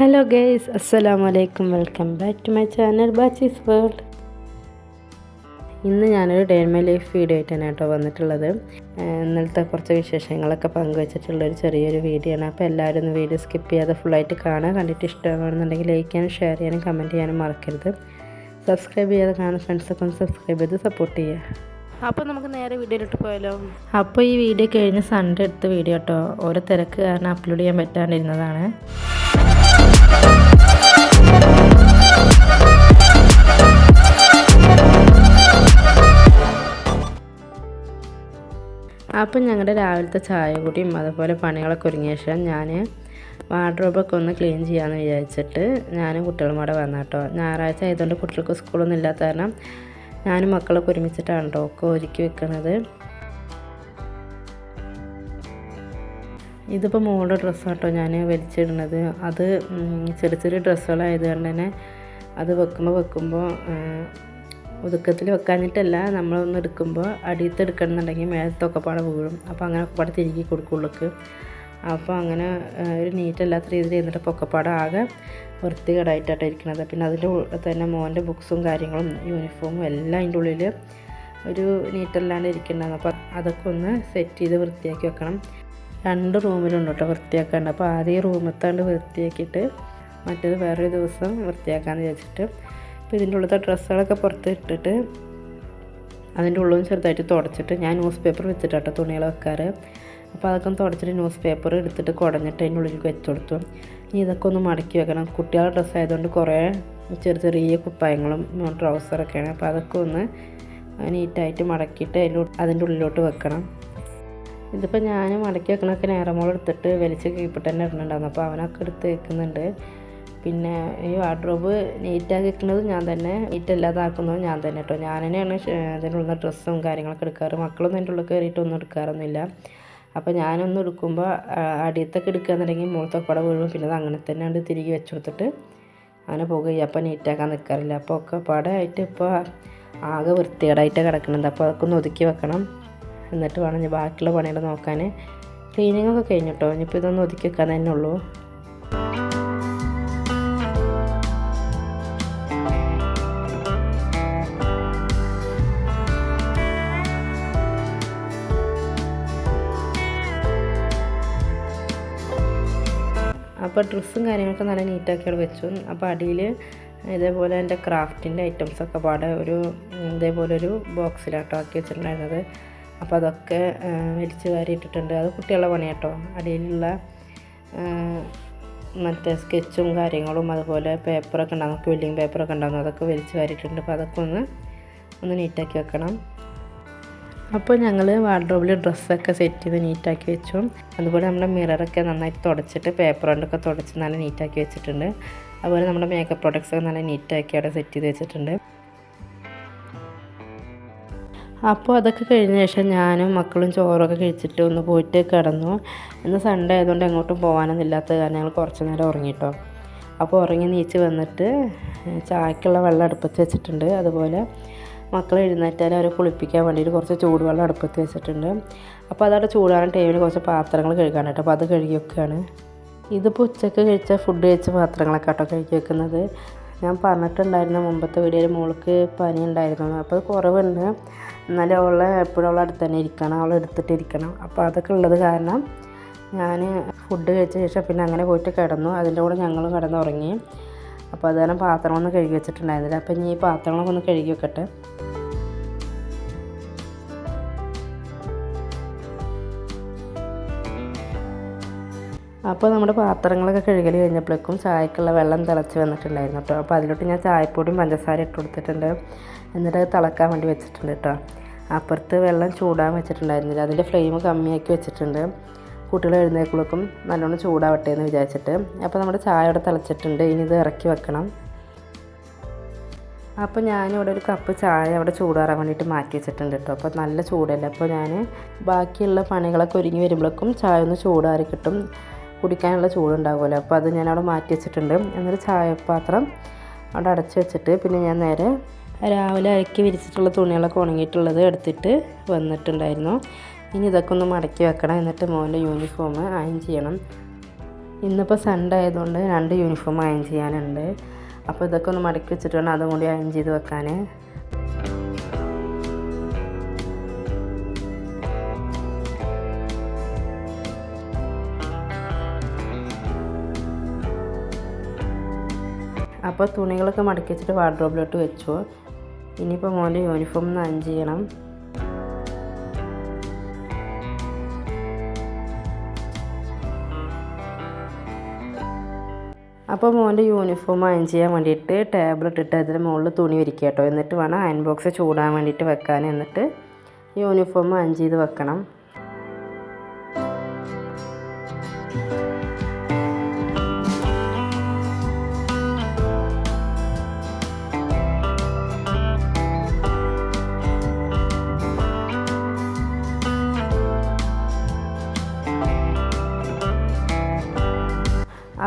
Hello guys അസ്സലാമു അലൈക്കും welcome back to my channel Bachees world ഇന്ന് ഞാനൊരു ഡേ മൈ ലൈഫ് വീഡിയോ ആയിട്ടാണ് കേട്ടോ വന്നിട്ടുള്ളത്. ഇന്നലത്തെ കുറച്ച് വിശേഷങ്ങളൊക്കെ പങ്കുവച്ചിട്ടുള്ളൊരു ചെറിയൊരു വീഡിയോ ആണ്. അപ്പോൾ എല്ലാവരും ഒന്ന് വീഡിയോ സ്കിപ്പ് ചെയ്യാതെ ഫുള്ളായിട്ട് കാണാൻ കണ്ടിട്ട് ഇഷ്ടമാണെന്നുണ്ടെങ്കിൽ ലൈക്ക് ചെയ്യാനും ഷെയർ ചെയ്യാനും കമന്റ് ചെയ്യാനും മറക്കരുത്. സബ്സ്ക്രൈബ് ചെയ്യാതെ കാണുന്ന ഫ്രണ്ട്സൊക്കെ ഒന്ന് സബ്സ്ക്രൈബ് ചെയ്ത് സപ്പോർട്ട് ചെയ്യുക. അപ്പോൾ നമുക്ക് നേരെ വീഡിയോയിലിട്ട് പോയാലോ? അപ്പോൾ ഈ വീഡിയോ കഴിഞ്ഞ് സൺഡേ എടുത്ത വീഡിയോ കേട്ടോ. ഓരോ തിരക്ക് കാരണം അപ്ലോഡ് ചെയ്യാൻ പറ്റാണ്ടിരുന്നതാണ്. അപ്പം ഞങ്ങളുടെ രാവിലത്തെ ചായ കൂടിയും അതുപോലെ പണികളൊക്കെ ഒരുങ്ങിയ ശേഷം ഞാൻ വാർഡ്രോബൊക്കെ ഒന്ന് ക്ലീൻ ചെയ്യാമെന്ന് വിചാരിച്ചിട്ട് ഞാനും കുട്ടികളും കൂടെ വന്ന കേട്ടോ ഞായറാഴ്ച ആയതുകൊണ്ട് കുട്ടികൾക്ക് സ്കൂളൊന്നും ഇല്ലാത്ത കാരണം ഞാനും മക്കളൊക്കെ ഒരുമിച്ചിട്ടാണ് കേട്ടോ ഒക്കെ ഒരുക്കി വെക്കുന്നത് ഇതിപ്പോൾ മോളുടെ ഡ്രസ്സാണ് കേട്ടോ ഞാൻ വലിച്ചിടുന്നത്. അത് ചെറിയ ചെറിയ ഡ്രസ്സുകളായത് കൊണ്ട് തന്നെ അത് വെക്കുമ്പോൾ വെക്കുമ്പോൾ ഒതുക്കത്തിൽ വെക്കാഞ്ഞിട്ടല്ല നമ്മളൊന്ന് എടുക്കുമ്പോൾ അടിയത്ത് എടുക്കണമെന്നുണ്ടെങ്കിൽ മേലത്തൊക്കെ പാടെ വീഴും. അപ്പോൾ അങ്ങനെ പാടെ തിരികെ കൊടുക്കുള്ളൂക്ക് അപ്പോൾ അങ്ങനെ ഒരു നീറ്റല്ലാത്ത രീതിയിൽ എന്നിട്ട് പൊക്കപ്പാട് ആകെ വൃത്തികേടായിട്ടാണ് ഇരിക്കുന്നത് പിന്നെ അതിന്റെ തന്നെ മോന്റെ ബുക്സും കാര്യങ്ങളും യൂണിഫോമും എല്ലാം അതിന്റെ ഉള്ളിൽ ഒരു നീറ്റല്ലാണ്ട് ഇരിക്കുന്നുണ്ടാകും അപ്പോൾ അതൊക്കെ ഒന്ന് സെറ്റ് ചെയ്ത് വൃത്തിയാക്കി വെക്കണം. രണ്ട് റൂമിലുണ്ട് കേട്ടോ വൃത്തിയാക്കാണ്ട് അപ്പോൾ ആദ്യം ഈ റൂമത്താണ്ട് വൃത്തിയാക്കിയിട്ട് മറ്റേത് വേറൊരു ദിവസം വൃത്തിയാക്കാമെന്ന് വിചാരിച്ചിട്ട് അപ്പോൾ ഇതിന്റെ ഉള്ളത്തെ ഡ്രസ്സുകളൊക്കെ പുറത്ത് ഇട്ടിട്ട് അതിന്റെ ഉള്ളും ചെറുതായിട്ട് തുടച്ചിട്ട് ഞാൻ ന്യൂസ് പേപ്പർ വെച്ചിട്ടാട്ടോ തുണികൾ വെക്കാറ്. അപ്പോൾ അതൊക്കെ തുടച്ചിട്ട് ന്യൂസ് പേപ്പർ എടുത്തിട്ട് കുടഞ്ഞിട്ട് അതിന്റെ ഉള്ളിലേക്ക് വെച്ച് കൊടുത്തു. ഇനി ഇതൊക്കെ ഒന്ന് മടക്കി വെക്കണം. കുട്ടികളുടെ ഡ്രസ്സ് ആയതുകൊണ്ട് കുറേ ചെറിയ ചെറിയ കുപ്പായങ്ങളും ട്രൗസറൊക്കെയാണ്. അപ്പോൾ അതൊക്കെ ഒന്ന് നീറ്റായിട്ട് മടക്കിയിട്ട് അതിന്റെ അതിന്റെ ഉള്ളിലോട്ട് വെക്കണം. ഇതിപ്പോൾ ഞാൻ മടക്കി വെക്കണൊക്കെ നേരമോളം എടുത്തിട്ട് വലിച്ച് കീപ്പിട്ട് തന്നെ ഇടുന്നുണ്ടായിരുന്നു അപ്പോൾ അവനൊക്കെ എടുത്ത് വെക്കുന്നുണ്ട്. പിന്നെ ഈ വാർഡ്രോബ് നീറ്റാക്കി വെക്കുന്നത് ഞാൻ തന്നെ നീറ്റ് അല്ലാതാക്കുന്നത് ഞാൻ തന്നെ കേട്ടോ. ഞാൻ തന്നെയാണ് അതിനുള്ള ഡ്രസ്സും കാര്യങ്ങളൊക്കെ എടുക്കാറ്. മക്കളൊന്നും എന്റെ ഉള്ളിൽ കയറിയിട്ട് ഒന്നും എടുക്കാറൊന്നുമില്ല. അപ്പോൾ ഞാനൊന്നും എടുക്കുമ്പോൾ അടിയത്തൊക്കെ എടുക്കുകയെന്നുണ്ടെങ്കിൽ മുകളത്തൊക്കെ കൂടെ വീഴും. പിന്നെ അത് അങ്ങനെ തന്നെ ഉണ്ട് തിരികെ വെച്ച് കൊടുത്തിട്ട് അങ്ങനെ പോകുക അപ്പോൾ നീറ്റാക്കാൻ നിൽക്കാറില്ല അപ്പോൾ ഒക്കെ പാടെ ഇപ്പോൾ ആകെ വൃത്തികേടായിട്ട് കിടക്കുന്നുണ്ട് അപ്പോൾ അതൊക്കെ ഒന്ന് ഒതുക്കി വെക്കണം. എന്നിട്ട് വേണം ഞാൻ ബാക്കിയുള്ള പണികൾ നോക്കാൻ ക്ലീനിങ് ഒക്കെ കഴിഞ്ഞു കേട്ടോ ഇനിയിപ്പോൾ ഇതൊന്ന് ഒതുക്കി വെക്കാൻ തന്നെ ഉള്ളൂ. അപ്പോൾ ഡ്രസ്സും കാര്യങ്ങളൊക്കെ നല്ല നീറ്റാക്കി അവിടെ വെച്ചു. അപ്പോൾ അടിയിൽ ഇതേപോലെ എന്റെ ക്രാഫ്റ്റിന്റെ ഐറ്റംസൊക്കെ പാടെ ഒരു ഇതേപോലെ ഒരു ബോക്സിലാട്ടോ ആക്കി വെച്ചിട്ടുണ്ടായിരുന്നത്. അപ്പോൾ അതൊക്കെ വലിച്ചു വാരി അത് കുട്ടികളുടെ പണി കേട്ടോ അടിയിലുള്ള മറ്റേ സ്കെച്ചും കാര്യങ്ങളും അതുപോലെ പേപ്പറൊക്കെ ഉണ്ടാകും നമുക്ക് വെല്ലിങ് പേപ്പറൊക്കെ ഉണ്ടാകും അതൊക്കെ വലിച്ച് വാരിയിട്ടുണ്ട്. അപ്പോൾ അതൊക്കെ ഒന്ന് ഒന്ന് നീറ്റാക്കി വെക്കണം. അപ്പോൾ ഞങ്ങൾ വാർഡ്രോബിൽ ഡ്രസ്സൊക്കെ സെറ്റ് ചെയ്ത് നീറ്റാക്കി വെച്ചു. അതുപോലെ നമ്മുടെ മിററൊക്കെ നന്നായിട്ട് തുടച്ചിട്ട് പേപ്പർ കൊണ്ടൊക്കെ തുടച്ച് നല്ല നീറ്റാക്കി വെച്ചിട്ടുണ്ട്. അതുപോലെ നമ്മുടെ മേക്കപ്പ് പ്രോഡക്ട്സ് ഒക്കെ നല്ല നീറ്റാക്കി അവിടെ സെറ്റ് ചെയ്ത് വെച്ചിട്ടുണ്ട്. അപ്പോൾ അതൊക്കെ കഴിഞ്ഞ ശേഷം ഞാനും മക്കളും ചോറൊക്കെ കഴിച്ചിട്ട് ഒന്ന് പോയിട്ട് കിടന്നു. ഇന്ന് സൺഡേ ആയതുകൊണ്ട് എങ്ങോട്ടും പോകാനൊന്നും ഇല്ലാത്ത കാരണം ഞങ്ങൾ കുറച്ച് നേരം ഉറങ്ങിട്ടോ. അപ്പോൾ ഉറങ്ങി നീച്ച് വന്നിട്ട് ചായക്കുള്ള വെള്ളം അടുപ്പത്ത് വെച്ചിട്ടുണ്ട്. അതുപോലെ മക്കൾ എഴുന്നേറ്റാൽ അവരെ കുളിപ്പിക്കാൻ വേണ്ടിയിട്ട് കുറച്ച് ചൂടുവെള്ളം അടുപ്പത്ത് വെച്ചിട്ടുണ്ട്. അപ്പോൾ അതവിടെ ചൂടാൻ ടൈമിൽ കുറച്ച് പാത്രങ്ങൾ കഴുകാനായിട്ട് അപ്പോൾ അത് കഴുകി വെക്കുകയാണ് ഇതിപ്പോൾ ഉച്ചയ്ക്ക് കഴിച്ച ഫുഡ് കഴിച്ച പാത്രങ്ങളൊക്കെ കേട്ടോ കഴുകി വെക്കുന്നത്. ഞാൻ പറഞ്ഞിട്ടുണ്ടായിരുന്നു മുമ്പത്തെ വീഡിയോയിൽ മോൾക്ക് പനി ഉണ്ടായിരുന്നു അപ്പോൾ കുറവുണ്ട്. എന്നാലും അവളെ എപ്പോഴും അവളെ അടുത്ത് തന്നെ ഇരിക്കണം. അവളെ എടുത്തിട്ടിരിക്കണം അപ്പോൾ അതൊക്കെ ഉള്ളത് കാരണം ഞാൻ ഫുഡ് കഴിച്ച ശേഷം പിന്നെ അങ്ങനെ പോയിട്ട് കിടന്നു. അതിന്റെ കൂടെ ഞങ്ങളും കിടന്നുറങ്ങി. അപ്പോൾ അതുകാരണം പാത്രങ്ങളൊന്നും കഴുകി വെച്ചിട്ടുണ്ടായിരുന്നില്ല. അപ്പോൾ ഇനി ഈ പാത്രങ്ങളൊക്കെ ഒന്ന് കഴുകി വെക്കട്ടെ. അപ്പോൾ നമ്മുടെ പാത്രങ്ങളൊക്കെ കഴുകൽ കഴിഞ്ഞപ്പോഴേക്കും ചായക്കുള്ള വെള്ളം തിളച്ച് വന്നിട്ടുണ്ടായിരുന്നു കേട്ടോ. അപ്പോൾ അതിലോട്ട് ഞാൻ ചായപ്പൊടിയും പഞ്ചസാര ഇട്ട് കൊടുത്തിട്ടുണ്ട്. എന്നിട്ട് അത് തിളക്കാൻ വേണ്ടി വെച്ചിട്ടുണ്ട് കേട്ടോ. അപ്പുറത്ത് വെള്ളം ചൂടാൻ വെച്ചിട്ടുണ്ടായിരുന്നില്ല. അതിന്റെ ഫ്ലെയിം കമ്മിയാക്കി വെച്ചിട്ടുണ്ട്. കുട്ടികൾ എഴുന്നേക്കുമ്പോഴേക്കും നല്ലോണം ചൂടാവട്ടെ എന്ന് വിചാരിച്ചിട്ട്. അപ്പോൾ നമ്മുടെ ചായ ഇവിടെ തിളച്ചിട്ടുണ്ട്. ഇനി ഇത് ഇറക്കി വെക്കണം. അപ്പോൾ ഞാനിവിടെ ഒരു കപ്പ് ചായ അവിടെ ചൂടാറാൻ വേണ്ടിയിട്ട് മാറ്റി വെച്ചിട്ടുണ്ട് കേട്ടോ. അപ്പോൾ നല്ല ചൂടല്ലേ. അപ്പോൾ ഞാൻ ബാക്കിയുള്ള പണികളൊക്കെ ഒരുങ്ങി വരുമ്പോഴേക്കും ചായ ഒന്ന് ചൂടാറി കിട്ടും. കുടിക്കാനുള്ള ചൂടുണ്ടാകുമല്ലോ അപ്പോൾ അത് ഞാൻ അവിടെ മാറ്റി വെച്ചിട്ടുണ്ട്. എന്നിട്ട് ചായപാത്രം അവിടെ അടച്ച് വെച്ചിട്ട് പിന്നെ ഞാൻ നേരെ രാവിലെ അരക്കി വിരിച്ചിട്ടുള്ള തുണികളൊക്കെ ഉണങ്ങിയിട്ടുള്ളത് എടുത്തിട്ട് വന്നിട്ടുണ്ടായിരുന്നു. ഇനി ഇതൊക്കെ ഒന്ന് മടക്കി വെക്കണം. എന്നിട്ട് മോന്റെ യൂണിഫോം അയൺ ചെയ്യണം. ഇന്നിപ്പോൾ സൺഡേ ആയതുകൊണ്ട് രണ്ട് യൂണിഫോം അയൺ ചെയ്യാനുണ്ട്. അപ്പോൾ ഇതൊക്കെ ഒന്ന് മടക്കി വെച്ചിട്ട് വേണം അതും കൂടി അയൺ ചെയ്ത് വെക്കാൻ. അപ്പോൾ തുണികളൊക്കെ മടക്കി വെച്ചിട്ട് വാർഡ്രോബിലോട്ട് വെച്ചു. ഇനിയിപ്പോൾ മോന്റെ യൂണിഫോം ഒന്ന് അഞ്ച് ചെയ്യണം. അപ്പോൾ മോന്റെ യൂണിഫോം അയൺ ചെയ്യാൻ വേണ്ടിയിട്ട് ടേബിൾ ഇട്ടിട്ട് അതിന് മുകളിൽ തുണി വിരിക്കുക കേട്ടോ. എന്നിട്ട് വേണം അയൺ ബോക്സ് ചൂടാൻ വേണ്ടിയിട്ട് വെക്കാൻ. എന്നിട്ട് യൂണിഫോം അയൺ ചെയ്ത് വെക്കണം.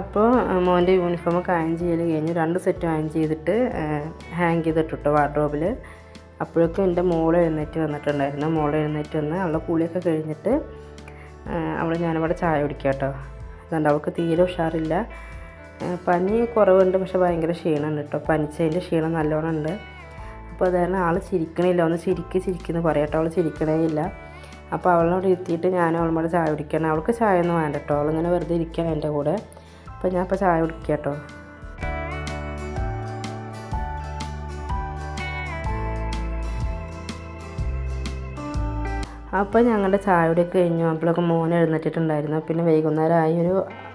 അപ്പോൾ മോന്റെ യൂണിഫോം അയൺ ചെയ്യൽ കഴിഞ്ഞു രണ്ട് സെറ്റ് അയൺ ചെയ്തിട്ട് ഹാങ് ചെയ്തിട്ടിട്ടോ വാർഡ്രോബിൽ അപ്പോഴൊക്കെ എന്റെ മോൾ എഴുന്നേറ്റ് വന്നിട്ടുണ്ടായിരുന്നു. മോൾ എഴുന്നേറ്റ് വന്ന് അവളുടെ കുളിയൊക്കെ കഴിഞ്ഞിട്ട് അവൾ ഞാനിവിടെ ചായ കുടിക്കുക കേട്ടോ. അതുകൊണ്ട് അവൾക്ക് തീരെ ഉഷാറില്ല. പനി കുറവുണ്ട് പക്ഷെ ഭയങ്കര ക്ഷീണമുണ്ട് കേട്ടോ. പനിച്ചതിന്റെ ക്ഷീണം നല്ലോണം ഉണ്ട് അപ്പോൾ അത് കാരണം ആൾ ചിരിക്കണില്ല. ഒന്ന് ചിരിക്ക് ചിരിക്കുന്നു പറയാം കേട്ടോ. അവൾ ചിരിക്കണേ ഇല്ല. അപ്പോൾ അവളോട് ഇരുത്തിയിട്ട് ഞാൻ അവളോട് ചായ കുടിക്കണം അവൾക്ക് ചായ ഒന്നും വേണ്ട കേട്ടോ. അവളിങ്ങനെ വെറുതെ ഇരിക്കണം എന്റെ കൂടെ. അപ്പോൾ ഞാൻ ഇപ്പോൾ ചായ കുടിക്കുക കേട്ടോ. അപ്പോൾ ഞങ്ങളുടെ ചായ കുടിയൊക്കെ കഴിഞ്ഞു. അപ്പോഴൊക്കെ മോൻ എഴുന്നേറ്റിട്ടുണ്ടായിരുന്നു. പിന്നെ വൈകുന്നേരം ആയി ഒരു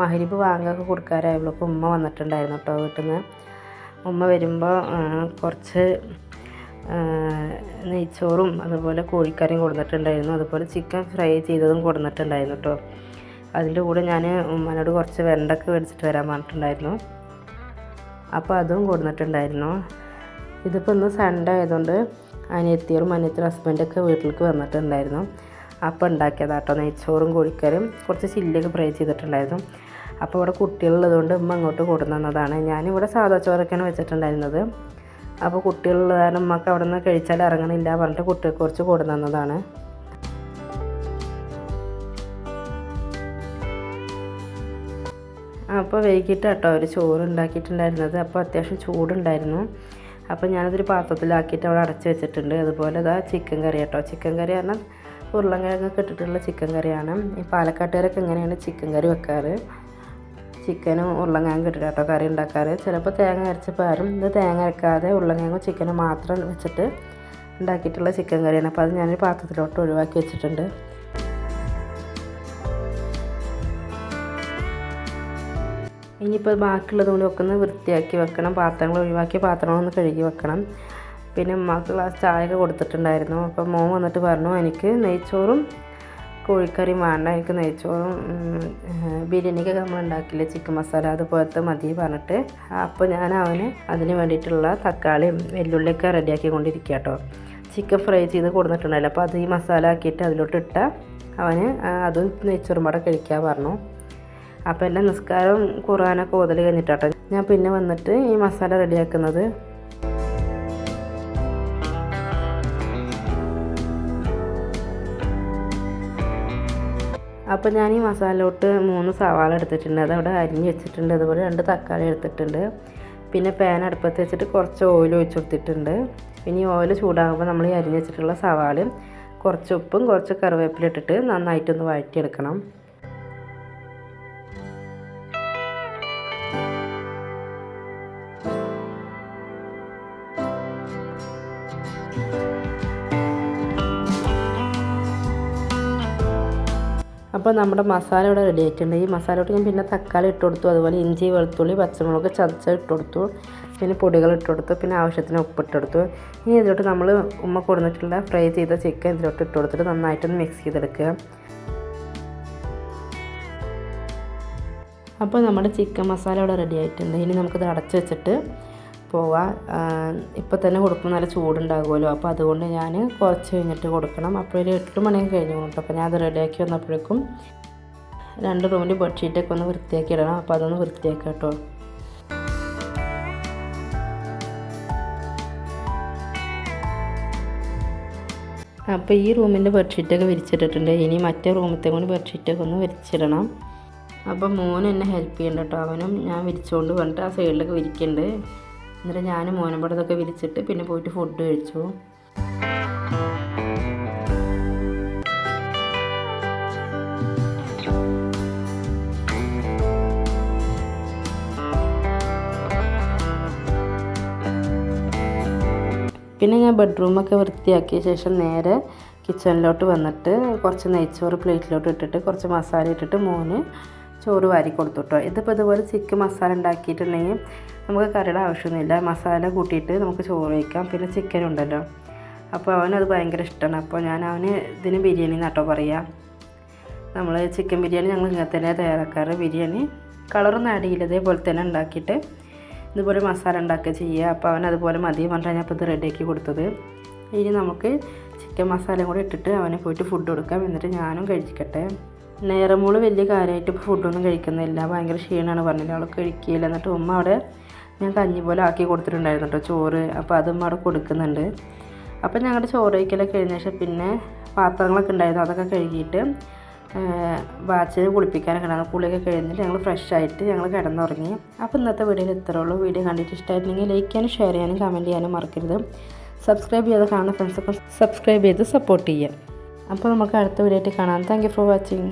മഹരിപ്പ് വാങ്ങൊക്കെ കൊടുക്കാറായപ്പോഴൊക്കെ ഉമ്മ വന്നിട്ടുണ്ടായിരുന്നു കേട്ടോ വീട്ടിൽ നിന്ന് ഉമ്മ വരുമ്പോൾ കുറച്ച് നെയ്ച്ചോറും അതുപോലെ കോഴിക്കറിയും കൊടുത്തിട്ടുണ്ടായിരുന്നു. അതുപോലെ ചിക്കൻ ഫ്രൈ ചെയ്തതും കൊടുത്തിട്ടുണ്ടായിരുന്നു കേട്ടോ. അതിന്റെ കൂടെ ഞാൻ ഉമ്മനോട് കുറച്ച് വെണ്ടൊക്കെ മേടിച്ചിട്ട് വരാൻ പറഞ്ഞിട്ടുണ്ടായിരുന്നു. അപ്പോൾ അതും കൊടുത്തിട്ടുണ്ടായിരുന്നു ഇതിപ്പോൾ ഇന്ന് സൺഡേ ആയതുകൊണ്ട് അനിയത്തിയോറും അനിയത്തിയുടെ ഹസ്ബൻഡൊക്കെ വീട്ടിലേക്ക് വന്നിട്ടുണ്ടായിരുന്നു. അപ്പോൾ ഉണ്ടാക്കിയതാട്ടോ നെയ്ച്ചോറും കോഴിക്കറിയും കുറച്ച് ചില്ലിയൊക്കെ ഫ്രൈ ചെയ്തിട്ടുണ്ടായിരുന്നു. അപ്പോൾ ഇവിടെ കുട്ടികളുള്ളതുകൊണ്ട് ഉമ്മ അങ്ങോട്ട് കൊടുന്നതാണ് ഞാനിവിടെ സാധാ ചോറൊക്കെയാണ് വെച്ചിട്ടുണ്ടായിരുന്നത്. അപ്പോൾ കുട്ടികളുള്ള കാരണം ഉമ്മക്ക് അവിടെ നിന്ന് കഴിച്ചാൽ ഇറങ്ങണില്ല പറഞ്ഞിട്ട് കുട്ടികൾക്ക് കുറച്ച് കൊടുന്നതാണ് അപ്പോൾ വൈകിട്ട് കേട്ടോ ഒരു ചോറ് ഉണ്ടാക്കിയിട്ടുണ്ടായിരുന്നത് അപ്പോൾ അത്യാവശ്യം ചൂടുണ്ടായിരുന്നു. അപ്പോൾ ഞാനതൊരു പാത്രത്തിലാക്കിയിട്ട് അവിടെ അടച്ച് വെച്ചിട്ടുണ്ട്. അതുപോലെ ഇതാ ചിക്കൻ കറി കേട്ടോ ചിക്കൻ കറി പറഞ്ഞാൽ ഉരുളൻകിഴങ്ങൊക്കെ ഇട്ടിട്ടുള്ള ചിക്കൻ കറിയാണ്. ഈ പാലക്കാട്ടുകാരൊക്കെ ഇങ്ങനെയാണ് ചിക്കൻ കറി വെക്കാറ്? ചിക്കനും ഉരുളൻകിഴങ്ങ് ഇട്ടിട്ട് കേട്ടോ കറി ഉണ്ടാക്കാറ്. ചിലപ്പോൾ തേങ്ങ അരച്ച് പാരും ഇത് തേങ്ങ അരക്കാതെ ഉരുളങ്കിഴങ്ങും ചിക്കനും മാത്രം വെച്ചിട്ട് ഉണ്ടാക്കിയിട്ടുള്ള ചിക്കൻ കറിയാണ്. അപ്പോൾ അത് ഞാനൊരു പാത്രത്തിലോട്ട് ഒഴിവാക്കി വെച്ചിട്ടുണ്ട്. ഇനിയിപ്പോൾ ബാക്കിയുള്ളത് കൊണ്ട് വെക്കുന്നത് വൃത്തിയാക്കി വെക്കണം. പാത്രങ്ങൾ ഒഴിവാക്കിയ പാത്രങ്ങളൊന്ന് കഴുകി വെക്കണം. പിന്നെ ഉമ്മാക്ക് ഗ്ലാസ് ചായയൊക്കെ കൊടുത്തിട്ടുണ്ടായിരുന്നു. അപ്പോൾ മോൻ വന്നിട്ട് പറഞ്ഞു എനിക്ക് നെയ്ച്ചോറും കോഴിക്കറിയും വേണ്ട. എനിക്ക് നെയ്ച്ചോറും ബിരിയാണിക്കൊക്കെ നമ്മൾ ഉണ്ടാക്കില്ല? ചിക്കൻ മസാല അതുപോലത്തെ മതി പറഞ്ഞിട്ട് അപ്പോൾ ഞാൻ അവന് അതിന് വേണ്ടിയിട്ടുള്ള തക്കാളിയും വെല്ലുള്ളിയൊക്കെ റെഡിയാക്കി കൊണ്ടിരിക്കുക കേട്ടോ ചിക്കൻ ഫ്രൈ ചെയ്ത് കൊടുത്തിട്ടുണ്ടായില്ല. അപ്പോൾ അത് ഈ മസാല ആക്കിയിട്ട് അതിലോട്ട് ഇട്ട അവന് അതും നെയ്ച്ചോറും കൂടെ കഴിക്കാൻ പറഞ്ഞു. അപ്പോൾ എന്റെ നിസ്കാരം ഖുറാനൊക്കെ ഓതൽ കഴിഞ്ഞിട്ടാട്ടോ. ഞാൻ പിന്നെ വന്നിട്ട് ഈ മസാല റെഡിയാക്കുന്നത്. അപ്പോൾ ഞാൻ ഈ മസാലയിലോട്ട് മൂന്ന് സവാള എടുത്തിട്ടുണ്ട്. അതവിടെ അരിഞ്ഞ് വെച്ചിട്ടുണ്ട്. അതുപോലെ രണ്ട് തക്കാളി എടുത്തിട്ടുണ്ട്. പിന്നെ പാൻ അടുപ്പത്ത് വെച്ചിട്ട് കുറച്ച് ഓയിൽ ഒഴിച്ച് കൊടുത്തിട്ടുണ്ട്. പിന്നെ ഈ ഓയിൽ ചൂടാകുമ്പോൾ നമ്മൾ ഈ അരിഞ്ഞ് വെച്ചിട്ടുള്ള സവാളയും കുറച്ച് ഉപ്പും കുറച്ച് കറിവേപ്പില ഇട്ടിട്ട് നന്നായിട്ടൊന്ന് വഴറ്റിയെടുക്കണം. അപ്പോൾ നമ്മുടെ മസാല ഇവിടെ റെഡി ആയിട്ടുണ്ട്. ഈ മസാലയോട്ട് ഞാൻ പിന്നെ തക്കാളി ഇട്ട് കൊടുത്തു. അതുപോലെ ഇഞ്ചി വെളുത്തുള്ളി പച്ചമുളക് ചതച്ച ഇട്ട് കൊടുത്തു. പിന്നെ പൊടികൾ ഇട്ട് കൊടുത്തു. പിന്നെ ആവശ്യത്തിന് ഉപ്പിട്ട് കൊടുത്തു. ഇനി ഇതിലോട്ട് നമ്മൾ ഉമ്മ കൊടുത്തിട്ടുള്ള ഫ്രൈ ചെയ്ത ചിക്കൻ ഇതിലോട്ട് ഇട്ട് കൊടുത്തിട്ട് നന്നായിട്ടൊന്ന് മിക്സ് ചെയ്തെടുക്കുക. അപ്പോൾ നമ്മുടെ ചിക്കൻ മസാല ഇവിടെ റെഡി ആയിട്ടുണ്ട്. ഇനി നമുക്കിത് അടച്ച് വെച്ചിട്ട് പോവാം. ഇപ്പോൾ തന്നെ കൊടുക്കുമ്പോൾ നല്ല ചൂടുണ്ടാകുമല്ലോ. അപ്പോൾ അതുകൊണ്ട് ഞാൻ കുറച്ച് കഴിഞ്ഞിട്ട് കൊടുക്കണം. അപ്പോൾ ഒരു എട്ട് മണിയൊക്കെ കഴിഞ്ഞു കേട്ടോ അപ്പോൾ ഞാൻ അത് റെഡിയാക്കി വന്നപ്പോഴേക്കും രണ്ട് റൂമിൽ ബെഡ്ഷീറ്റൊക്കെ ഒന്ന് വൃത്തിയാക്കി ഇടണം അപ്പോൾ അതൊന്ന് വൃത്തിയാക്കാം കേട്ടോ അപ്പോൾ ഈ റൂമിന്റെ ബെഡ്ഷീറ്റൊക്കെ വിരിച്ചിട്ടിട്ടുണ്ട്. ഇനി മറ്റേ റൂമത്തെ കൊണ്ട് ബെഡ്ഷീറ്റൊക്കെ ഒന്ന് വിരിച്ചിടണം. അപ്പോൾ മോൻ എന്നെ ഹെൽപ്പ് ചെയ്യണ്ട കേട്ടോ അവനും ഞാൻ വിരിച്ചുകൊണ്ട് വന്നിട്ട് ആ സൈഡിലൊക്കെ വിരിക്കുന്നുണ്ട് എന്നിട്ട് ഞാൻ മോനും കൂടെ ഇതൊക്കെ വിരിച്ചിട്ട് പിന്നെ പോയിട്ട് ഫുഡ് കഴിച്ചു. പിന്നെ ഞാൻ ബെഡ്റൂമൊക്കെ വൃത്തിയാക്കിയ ശേഷം നേരെ കിച്ചണിലോട്ട് വന്നിട്ട് കുറച്ച് നെയ്ച്ചോറ് പ്ലേറ്റിലോട്ട് ഇട്ടിട്ട് കുറച്ച് മസാല ഇട്ടിട്ട് മോന് ചോറ് വാരി കൊടുത്തു കേട്ടോ ഇതിപ്പോൾ ഇതുപോലെ ചിക്കൻ മസാല ഉണ്ടാക്കിയിട്ടുണ്ടെങ്കിൽ നമുക്ക് കറിയുടെ ആവശ്യമൊന്നുമില്ല. മസാല കൂട്ടിയിട്ട് നമുക്ക് ചോറ് വയ്ക്കാം. പിന്നെ ചിക്കൻ ഉണ്ടല്ലോ. അപ്പോൾ അവനത് ഭയങ്കര ഇഷ്ടമാണ്. അപ്പോൾ ഞാൻ അവന് ഇതിന് ബിരിയാണി എന്നാട്ടോ പറയുക നമ്മൾ ചിക്കൻ ബിരിയാണി ഞങ്ങൾ ഇങ്ങനെ തന്നെ തയ്യാറാക്കാറ്. ബിരിയാണി കളറൊന്നും ആഡ് ചെയ്യില്ല. ഇതേപോലെ തന്നെ ഉണ്ടാക്കിയിട്ട് ഇതുപോലെ മസാല ഉണ്ടാക്കുക ചെയ്യുക. അപ്പോൾ അവൻ അതുപോലെ മതി പറഞ്ഞാൽ ഞാൻ ഇപ്പോൾ ഇത് റെഡിയാക്കി കൊടുത്തത്. ഇനി നമുക്ക് ചിക്കൻ മസാല കൂടെ ഇട്ടിട്ട് അവനെ പോയിട്ട് ഫുഡ് കൊടുക്കാം. എന്നിട്ട് ഞാനും കഴിക്കട്ടെ നേരമോൾ വലിയ കാര്യമായിട്ട് ഇപ്പോൾ ഫുഡൊന്നും കഴിക്കുന്നില്ല. ഭയങ്കര ക്ഷീണമാണ് പറഞ്ഞില്ല? അവൾ കഴിക്കില്ല എന്നിട്ട് ഉമ്മ അവിടെ ഞാൻ കഞ്ഞി പോലെ ആക്കി കൊടുത്തിട്ടുണ്ടായിരുന്നു കേട്ടോ ചോറ്. അപ്പോൾ അതും അവിടെ കൊടുക്കുന്നുണ്ട്. അപ്പോൾ ഞങ്ങളുടെ ചോറ് കഴിക്കലൊക്കെ കഴിഞ്ഞ ശേഷം പിന്നെ പാത്രങ്ങളൊക്കെ ഉണ്ടായിരുന്നു. അതൊക്കെ കഴുകിയിട്ട് വാച്ചിനെ കുളിപ്പിക്കാനൊക്കെ ഉണ്ടായിരുന്നു. കുളിയൊക്കെ കഴിഞ്ഞിട്ട് ഞങ്ങൾ ഫ്രഷ് ആയിട്ട് ഞങ്ങൾ കിടന്നുറങ്ങി. അപ്പോൾ ഇന്നത്തെ വീഡിയോയിൽ ഇത്രേ ഉള്ളൂ. വീഡിയോ കണ്ടിട്ട് ഇഷ്ടമായിട്ടുണ്ടെങ്കിൽ ലൈക്ക് ചെയ്യാനും ഷെയർ ചെയ്യാനും കമന്റ് ചെയ്യാനും മറക്കരുത്. സബ്സ്ക്രൈബ് ചെയ്ത് കാണുന്ന ഫ്രണ്ട്സൊക്കെ സബ്സ്ക്രൈബ് ചെയ്ത് സപ്പോർട്ട് ചെയ്യാം. അപ്പോൾ നമുക്ക് അടുത്ത വീഡിയോ ആയിട്ട് കാണാം താങ്ക് ഫോർ വാച്ചിങ്